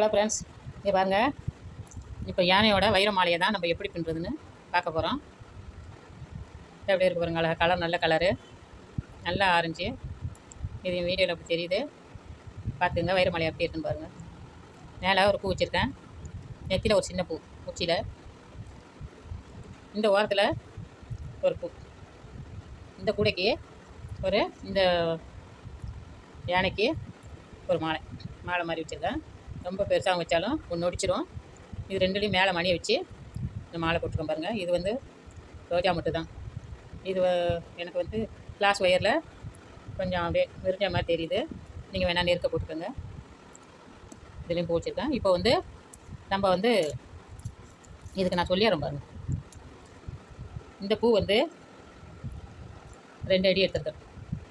Hello friends இங்கே பாருங்கள் இப்போ யானையோட வைர மாலையை தான் நம்ம எப்படி பின்னுறதுன்னு பார்க்க போகிறோம் எப்படி இருக்கு பாருங்க. கலர் நல்ல கலரு நல்லா ஆரஞ்சு. இது வீடியோவில் அப்படி தெரியுது. பார்த்துங்க வைர மாலையை எப்படி இருக்குன்னு பாருங்கள் மேலே ஒரு பூ வச்சுருக்கேன். நெத்தியில் ஒரு சின்ன பூ. உச்சியில் இந்த ஓரத்தில் ஒரு பூ. இந்த கூடைக்கு ஒரு இந்த யானைக்கு ஒரு மாலை. மாலை மாதிரி வச்சுருக்கேன். ரொம்ப பெருசாக வச்சாலும் ஒன்று ஒடிச்சிரும். இது ரெண்டுலேயும் மேலே மணியை வச்சு இந்த மாலை போட்டிருக்கேன் பாருங்கள் இது வந்து ரோஜா மட்டும் தான். இது எனக்கு வந்து கிளாஸ் ஒயரில் கொஞ்சம் அப்படியே விரிஞ்ச மாதிரி தெரியுது. நீங்கள் வேணால் நெருக்க போட்டுக்கோங்க. இதுலேயும் பூ வச்சுருக்கேன். இப்போ வந்து நம்ம வந்து இதுக்கு நான் சொல்லிடுறேன் பாருங்கள் இந்த பூ வந்து ரெண்டு அடி எடுத்துருக்கேன்.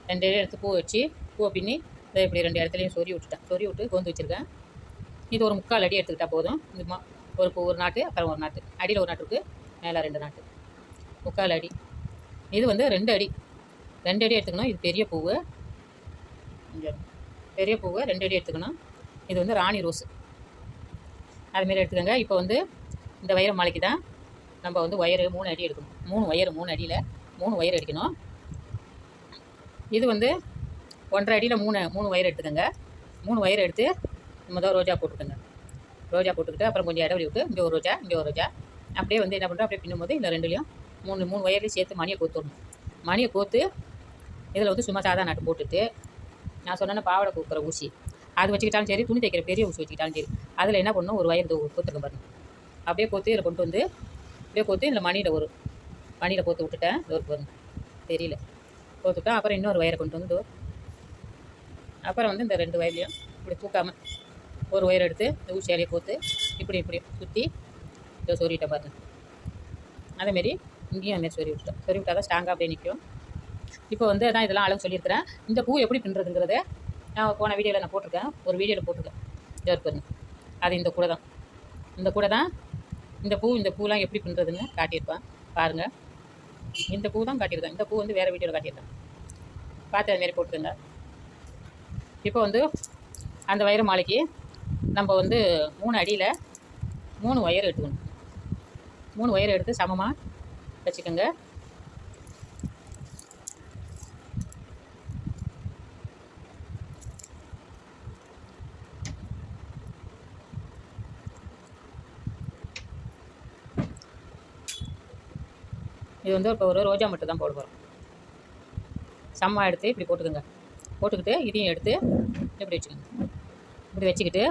ரெண்டு அடி எடுத்து பூ வச்சு பூவை பின்னி இதை இப்படி ரெண்டு இடத்துலையும் சொறி விட்டுட்டேன். சொறி விட்டு கோந்து வச்சுருக்கேன். இது ஒரு முக்கால் அடி எடுத்துக்கிட்டால் போதும். இதுமா ஒரு பூ ஒரு நாட்டு அப்புறம் ஒரு நாட்டு. அடியில் ஒரு நாட்டு இருக்குது மேலே ரெண்டு நாட்டு. முக்கால் அடி. இது வந்து ரெண்டு அடி. ரெண்டு அடி எடுத்துக்கணும் இது பெரிய பூவு. இங்க பெரிய பூவை ரெண்டு அடி எடுத்துக்கணும். இது வந்து ராணி ரோஸு. அதுமாரி எடுத்துக்கோங்க. இப்போ வந்து இந்த வயிறு மாலைக்கு தான் நம்ம வந்து ஒயரு மூணு அடி எடுக்கணும். மூணு ஒயரு மூணு அடியில் மூணு ஒயர் அடிக்கணும். இது வந்து ஒன்றரை அடியில் மூணு மூணு ஒயர் எடுத்துக்கோங்க. மூணு ஒயர் எடுத்து முதல் ரோஜா போட்டுக்கோங்க. ரோஜா போட்டுக்கிட்டு அப்புறம் கொஞ்சம் இடவெளி விட்டு இங்கே ஒரு ரோஜா இங்கே ஒரு ரோஜா. அப்படியே வந்து என்ன பண்ணுறோம் அப்படியே பின்னும் போது இந்த ரெண்டுலையும் மூணு மூணு ஒயர்லேயும் சேர்த்து மணியை கோத்துடணும் மணியை கோத்து இதில் வந்து சும்மா சாதா நாட்டு போட்டுட்டு நான் சொன்னேன்னா பாவாடை கூக்குற ஊசி. அது வச்சுக்கிட்டாலும் சரி துணி தைக்கிற பெரிய ஊசி வச்சுக்கிட்டாலும் சரி. அதில் என்ன பண்ணணும்? ஒரு வயர் கோத்துருக்க பாருங்க. அப்படியே கோத்து இதில் கொண்டு வந்து அப்படியே கோத்து இதில் மணியில் ஒரு மணியில் கோத்து விட்டுட்டேன். ஒரு பாருங்க. தெரியல. கோத்துட்டேன் அப்புறம் இன்னொரு வயரை கொண்டு வந்து அப்புறம் வந்து இந்த ரெண்டு வயர்லையும் இப்படி தூக்காமல் ஒரு ஒயர் எடுத்து இந்த ஊசியாலையை கோத்து இப்படி இப்படி சுற்றி இதை சொருவிட்டேன் பாருங்க அதேமாரி இங்கேயும் அதுமாரி சொறி விட்டோம் சொறி விட்டால் தான் ஸ்ட்ராங்காக அப்படியே நிற்கும் இப்போ வந்து அதான் இதெல்லாம் அளவு சொல்லியிருக்கிறேன். இந்த பூ எப்படி பின்னுறதுங்கிறத நான் போன வீடியோவில் நான் போட்டிருக்கேன். ஒரு வீடியோவில் போட்டிருக்கேன். இதோ இருக்கு அது இந்த கூடை தான். இந்த கூட தான் இந்த பூ இந்த பூலாம் எப்படி பின்னுறதுன்னு காட்டியிருப்பேன். பாருங்கள் இந்த பூ தான் காட்டியிருக்கேன். இந்த பூ வந்து வேறு வீடியோவில் காட்டியிருக்கேன். பார்த்து அதுமாரி போட்டுக்கோங்க. இப்போ வந்து அந்த வயிறு மாலைக்கு நம்ம வந்து மூணு அடியில் மூணு ஒயர் எடுத்துக்கணும். மூணு ஒயர் எடுத்து சமமாக வச்சுக்கோங்க. இது வந்து இப்போ ஒரு ரோஜா மட்டும் தான் போட போகிறோம் சம்மா எடுத்து இப்படி போட்டுக்கோங்க. போட்டுக்கிட்டு இதையும் எடுத்து இப்படி வச்சுக்கோங்க. இப்படி வச்சுக்கிட்டு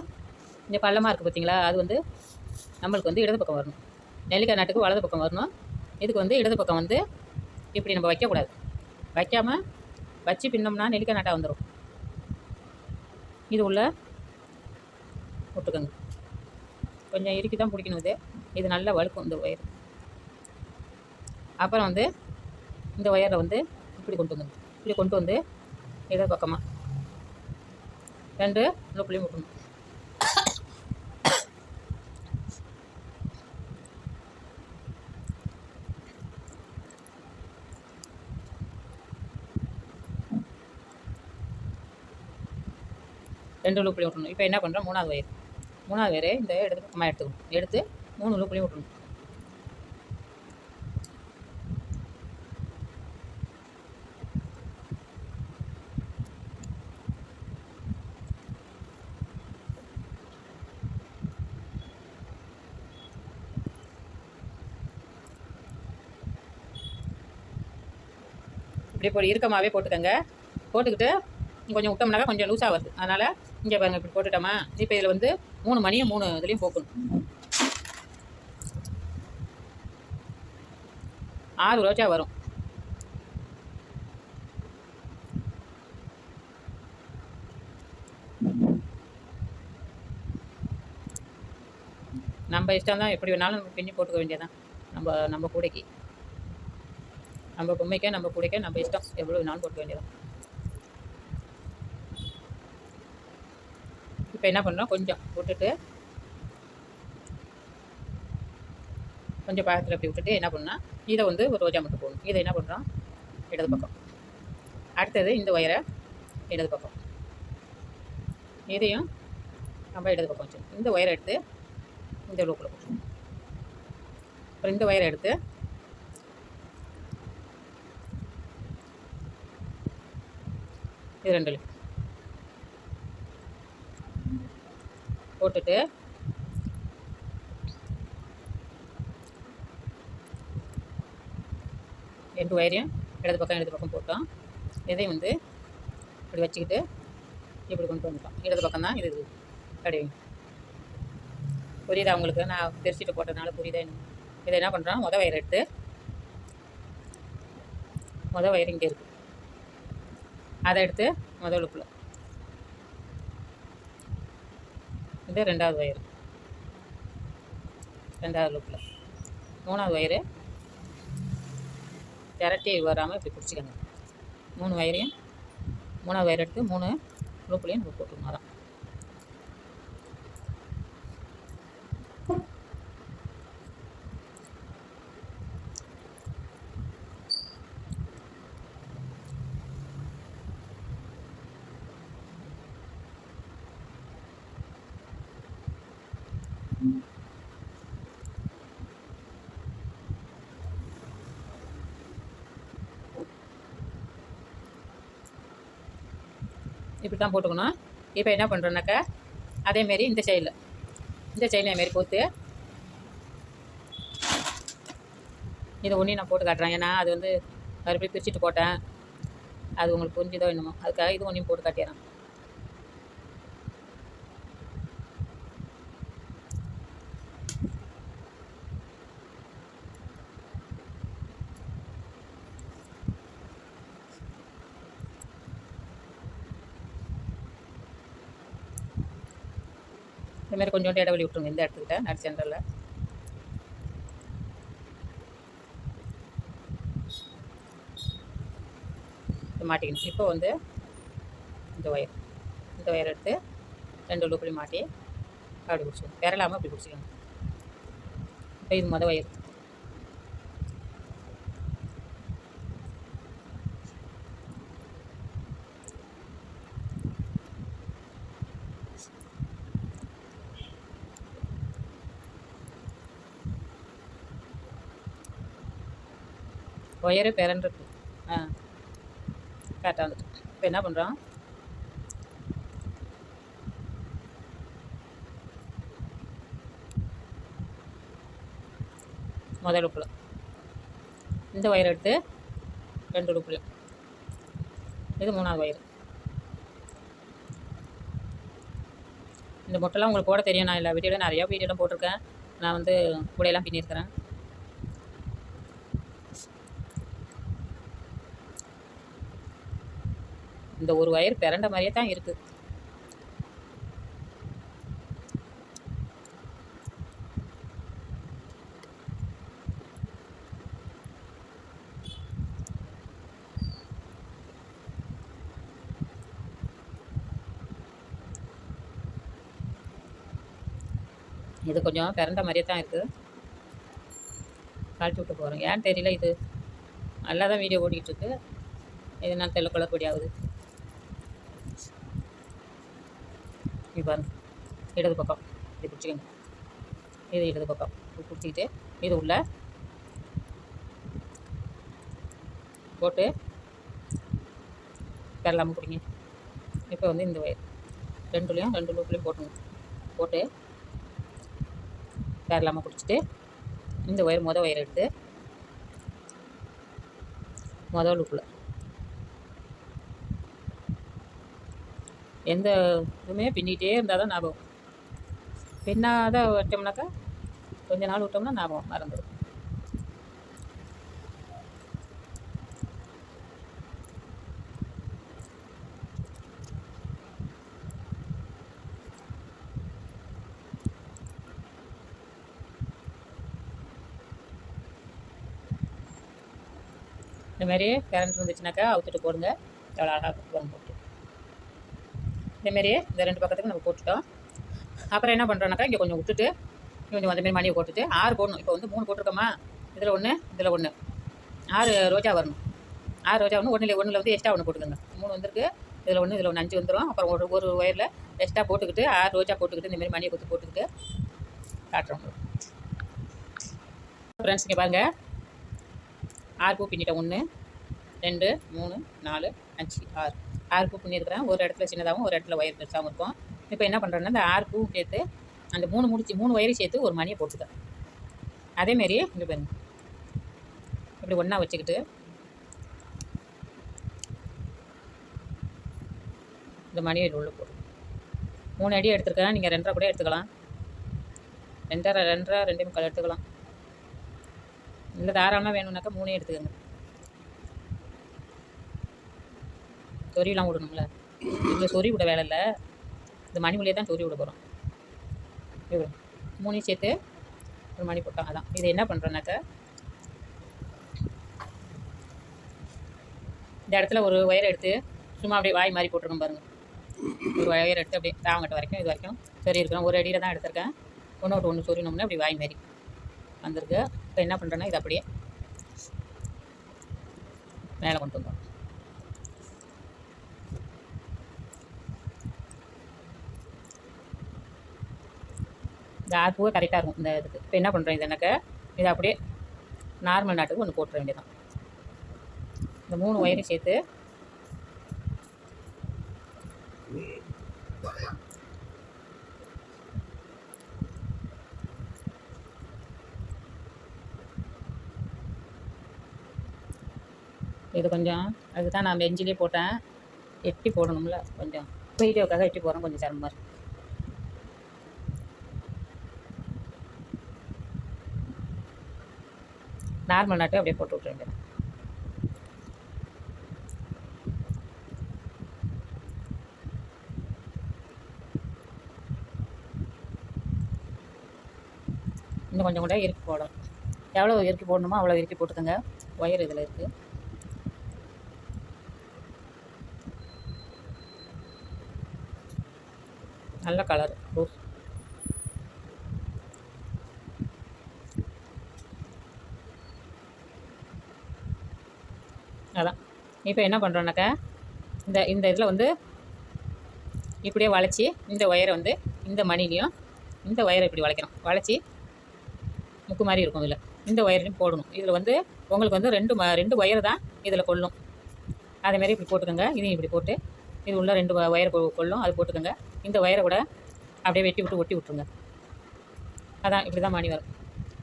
இந்த பள்ளமாக இருக்குது பார்த்தீங்களா அது வந்து நம்மளுக்கு வந்து இடது பக்கம் வரணும். நெல்லிக்காய் நாட்டுக்கு வலது பக்கம் வரணும். இதுக்கு வந்து இடது பக்கம் வந்து இப்படி நம்ம வைக்கக்கூடாது. வைக்காமல் வச்சு பின்னோம்னா நெல்லிக்காய் நாட்டாக வந்துடும் இது உள்ள விட்டுக்கோங்க கொஞ்சம் இறுக்கி தான் பிடிக்கணும் இது. இது நல்லா வழுக்கும் இந்த ஒயர். அப்புறம் வந்து இந்த ஒயரை வந்து இப்படி கொண்டு வந்துங்க இப்படி கொண்டு வந்து இடது பக்கமாக ரெண்டு நூப்புலையும் விட்டணும் ரெண்டு லூப்லையும் விட்டணும் இப்போ என்ன பண்ணுறோம்? மூணாவது வயிறு மூணாவது வயிறு இந்த எடுத்து பக்கமாக எடுத்துக்கணும். எடுத்து மூணு லூப்லையும் விட்டணும் இப்படி போட்டு இறுக்கமாகவே போட்டுக்கோங்க. போட்டுக்கிட்டு கொஞ்சம் விட்டோம்னாக்கா கொஞ்சம் லூஸாக வருது. அதனால் இங்கே பாருங்கள் இப்படி போட்டுட்டோமா? இப்போ இதில் வந்து மூணு மணியும் மூணு இதுலேயும் போக்கணும். ஆறு ரோஜா வரும். நம்ம இஷ்டம் தான் எப்படி வேணாலும் நம்ம பின்னி போட்டுக்க வேண்டியதான் நம்ம நம்ம கூடைக்கு. நம்ம பொம்மைக்கே நம்ம கூடைக்கே நம்ம இஷ்டம் எவ்வளோ வேணாலும் போட்டுக்க வேண்டியதான் இப்போ என்ன பண்ணுறோம் கொஞ்சம் விட்டுட்டு கொஞ்சம் பாகத்தில் அப்படி விட்டுட்டு என்ன பண்ணால் இதை வந்து ஒரு ரோஜா மட்டும் போடணும். இதை என்ன பண்ணுறோம் இடது பக்கம். அடுத்தது இந்த ஒயரை இடது பக்கம். இதையும் நம்ம இடது பக்கம் வச்சு இந்த ஒயரை எடுத்து இந்த லூப்பில் போட்டுருவோம் அப்புறம் இந்த ஒயரை எடுத்து இது ரெண்டு போட்டுட்டு. ரெண்டு ஒயரையும் இடது பக்கம் இடது பக்கம் போட்டோம். இதையும் வந்து இப்படி வச்சுக்கிட்டு இப்படி கொண்டு வந்துட்டோம். இடது பக்கம் தான் இது அப்படி புரியுதா உங்களுக்கு? நான் திருச்சிட்டு போட்டதுனால புரியுதா? என்ன? இதை என்ன பண்ணுறோம் மொதல் வயர் எடுத்து மொதல் வயர் இங்கே இருக்குது அதை எடுத்து முத உழுப்பில் இது ரெண்டாவது ஒயர் ரெண்டாவது லூப்பில் மூணாவது ஒயரு திரட்டி வராமல் இப்படி பிடிச்சிக்கோங்க. மூணு ஒயரையும் மூணாவது ஒயர் எடுத்து மூணு லூப்லேயும் நம்ம போட்டுக்கணும். இப்படி தான் போட்டுக்கணும். இப்போ என்ன பண்ணுறோன்னாக்கா அதேமாரி இந்த சைடில் இந்த சைடில் மாரி போட்டு இது ஒன்றையும் நான் போட்டு காட்டுறேன். ஏன்னா அது வந்து மறுபடியும் பிரிச்சுட்டு போட்டேன். அது உங்களுக்கு புரிஞ்சுதோ என்னமோ. அதுக்காக இது ஒன்றையும் போட்டு காட்டிடுறேன். இந்த மாதிரி கொஞ்சோண்டு இடைவெளி விட்டுருங்க இந்த இடத்துக்கிட்ட நடு சென்டரில் மாட்டிக்கணும். இப்போ வந்து இந்த ஒயர் இந்த ஒயர் எடுத்து ரெண்டு லூப்பிலையும் மாட்டி அப்படி பிடிச்சிக்கணும். விரலாமல் அப்படி பிடிச்சிக்கணும். இப்போ இது மொதல் ஒயர் ஒயரு பிறண்டிருக்கு ஆ. கரெக்டாக வந்துட்டு இப்போ என்ன பண்ணுறோம் முதல் லூப்பில் இந்த ஒயர் எடுத்து ரெண்டு லூப்லையும் இது மூணாவது ஒயர் இந்த மொட்டைலாம் உங்களுக்கு போட தெரியும். நான் எல்லா வீடியோவில் நிறையா வீடியோலாம் போட்டிருக்கேன். நான் வந்து கூடையெல்லாம் பின்னியிருக்கிறேன். இந்த ஒரு ஒயர் பிறண்ட மாதிரியே தான் இருக்குது இது கொஞ்சம் பிறண்ட மாதிரியே தான் இருக்குது கழட்டி விட்டு போகிறோம் ஏன்னு தெரியல இது. நல்லா தான் வீடியோ ஓடிக்கிட்டு இருக்கு. இது நான் தெல்ல குழப்படி ஆகுது பாருங்கள் இடது பக்கம். இது பிடிச்சிக்கோங்க. இது இடது பக்கம். இது பிடிச்சிக்கிட்டு இது உள்ள போட்டு பெறலாமல் பிடிங்க. இப்போ வந்து இந்த ஒயர் ரெண்டுலேயும் ரெண்டு லூப்லேயும் போட்டுங்க. போட்டு பெறலாமல் பிடிச்சிட்டு இந்த ஒயர் மொதல் ஒயர் எடுத்து மொதல் லூப்பில் எந்த இதுவுமே பின்னிகிட்டே இருந்தால் தான் ஞாபகம். பின்னாத விட்டோம்னாக்கா கொஞ்ச நாள் விட்டோம்னா ஞாபகம் மறந்துடும் இந்த மாதிரி கரண்ட் இருந்துச்சுனாக்கா அவுத்துட்டு போடுங்க. எவ்வளோ அழகாக போடுங்க இதேமாரியே இந்த ரெண்டு பக்கத்துக்கு நம்ம போட்டுட்டோம். அப்புறம் என்ன பண்ணுறோன்னாக்கா இங்கே கொஞ்சம் விட்டுட்டு கொஞ்சம் அந்தமாரி மணியை போட்டுட்டு ஆறு போடணும். இப்போ வந்து மூணு போட்டிருக்கோமா? இதில் ஒன்று இதில் ஒன்று ஆறு ரோஜா வரணும். ஆறு ரோஜா ஒன்று ஒன்றில் ஒன்றில் வந்து எக்ஸ்ட்ரா ஒன்று போட்டுக்கோங்க. மூணு வந்திருக்கு. இதில் ஒன்று இதில் ஒன்று அஞ்சு வந்துடும் அப்புறம் ஒரு ஒரு ஒயரில் எக்ஸ்ட்ரா போட்டுக்கிட்டு ஆறு ரோஜா போட்டுக்கிட்டு இந்தமாரி மணியை கொடுத்து போட்டுக்கிட்டு காட்டுறோம். ஃப்ரெண்ட்ஸ் இங்கே பாருங்கள் ஆறு பூ பின்னிட்டேன். ஒன்று ரெண்டு மூணு நாலு அஞ்சு ஆறு ஆறு பூ பண்ணியிருக்கிறேன். ஒரு இடத்துல சின்னதாகவும் ஒரு இடத்துல ஒயர் பெருசாகவும் இருக்கும். இப்போ என்ன பண்ணுறேன்னா இந்த ஆறு பூ சேர்த்து அந்த மூணு முடிச்சு மூணு ஒயரையும் சேர்த்து ஒரு மணியை போட்டுக்கிறேன். அதேமாரி இங்கே பாருங்க. இப்படி ஒன்றா வச்சுக்கிட்டு இந்த மணியை உள்ளே உள்ள போடும் மூணு அடி எடுத்துருக்கேன். நீங்கள் ரெண்டரை கூட எடுத்துக்கலாம். ரெண்டரை ரெண்டரை ரெண்டே முக்கால் எடுத்துக்கலாம். இல்லை தாராளமாக வேணும்னாக்கா மூணே எடுத்துக்கோங்க. சொறிலாம் விடணும்ல? இவ்வளோ சொறி விட வேலை இல்லை. இந்த மணி மொழியை தான் சொறி விட போகிறோம் இவ்வளோ மூணையும் சேர்த்து ஒரு மணி போட்டாங்க தான் இது என்ன பண்ணுறோன்னாக்க இந்த இடத்துல ஒரு ஒயர் எடுத்து சும்மா அப்படியே வாய் மாதிரி போட்டுருக்கோம் பாருங்கள் ஒரு ஒயர் எடுத்து அப்படியே தாவங்கட்ட வரைக்கும் இது வரைக்கும் சரி இருக்கிறோம். ஒரு அடியில் தான் எடுத்திருக்கேன். ஒன்று விட்டு ஒன்று சொரினோம்னா அப்படி வாய் மாரி வந்திருக்கு. இப்போ என்ன பண்ணுறேன்னா இது அப்படியே மேலே கொண்டு வந்தோம் இந்த ஆறு கரெக்டாக இருக்கும். இந்த இதுக்கு. இப்போ என்ன பண்ணுறோம் இதுனாக்க இதை அப்படியே நார்மல் நாட்டுக்கு ஒன்று போட்டுற வேண்டியதான் இந்த மூணு ஒயரையும் சேர்த்து இது கொஞ்சம் அதுக்கு தான் நான் பெஞ்சிலே போட்டேன். எட்டி போடணும்ல கொஞ்சம். வீடியோக்காக எட்டி போகிறோம் கொஞ்சம் சிரமமாக இருக்குது நார்மல் நாட்டு அப்படியே போட்டு விட்ருங்க இன்னும் கொஞ்சம் கூட இறுக்கி போடும் எவ்வளோ இறுக்கி போடணுமோ அவ்வளோ இறுக்கி போட்டுக்கோங்க. ஒயர் இதில் இருக்குது நல்ல கலர் ரோஸ் அதான் இப்போ என்ன பண்ணுறோன்னாக்கா இந்த இந்த இதில் வந்து இப்படியே வளைச்சி இந்த ஒயரை வந்து இந்த மணிலையும் இந்த ஒயரை இப்படி வளைக்கணும். வளைச்சி முக்கு மாதிரி இருக்கும் இதில். இந்த ஒயரையும் போடணும். இதில் வந்து உங்களுக்கு வந்து ரெண்டு ம ரெண்டு ஒயர் தான் இதில் கொள்ளும். அதேமாரி இப்படி போட்டுக்கோங்க. இதையும் இப்படி போட்டு இது உள்ள ரெண்டு ஒயர் கொள்ளும். அது போட்டுக்கோங்க. இந்த ஒயரை கூட அப்படியே வெட்டி விட்டு ஒட்டி விட்ருங்க அதான் இப்படி தான் மணி வரும்.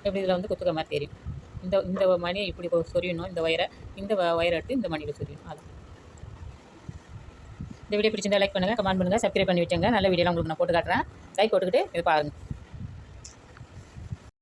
இப்படி இதில் வந்து குத்துக்க மாதிரி தெரியும். இந்த இந்த மணியை இப்படி சொரியணும். இந்த ஒயரை இந்த வயரை எடுத்து இந்த மணியில் சொரியணும். அது இந்த வீடியோ பிடிச்சிருந்தா லைக் பண்ணுங்கள் கமெண்ட் பண்ணுங்கள் சப்ஸ்கிரைப் பண்ணி வச்சுங்க நல்ல வீடியோலாம் உங்களுக்கு நான் போட்டு காட்டுறேன். லைக் போட்டுக்கிட்டு இது பாருங்கள்